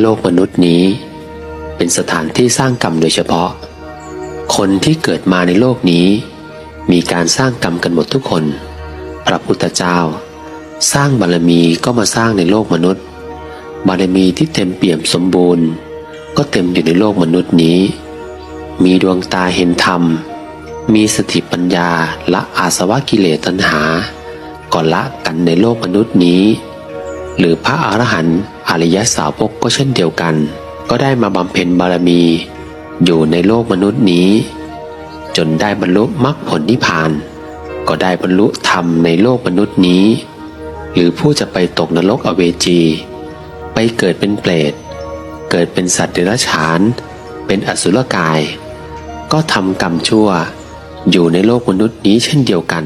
โลกมนุษย์นี้ เป็นสถานที่สร้างกรรมโดยเฉพาะ คนที่เกิดมาในโลกนี้ มีการสร้างกรรมกันหมดทุกคน พระพุทธเจ้า สร้างบารมีก็มาสร้างในโลกมนุษย์ บารมีที่เต็มเปี่ยมสมบูรณ์ ก็เต็มอยู่ในโลกมนุษย์นี้ มีดวงตาเห็นธรรม มีสติปัญญาละอาสวะกิเลสตัณหาก็ละกันในโลกมนุษย์นี้ หรือพระอรหันต์ อริยสาวกก็เช่นเดียวกัน ก็ได้มาบำเพ็ญบารมี อยู่ในโลกมนุษย์นี้ จนได้บรรลุมรรคผลนิพพาน ก็ได้บรรลุธรรมในโลกมนุษย์นี้ หรือผู้จะไปตกนรกอเวจี ไปเกิดเป็นเปรตเกิดเป็นสัตว์เดรัจฉาน เป็นอสุรกาย ก็ทำกรรมชั่ว อยู่ในโลกมนุษย์นี้เช่นเดียวกัน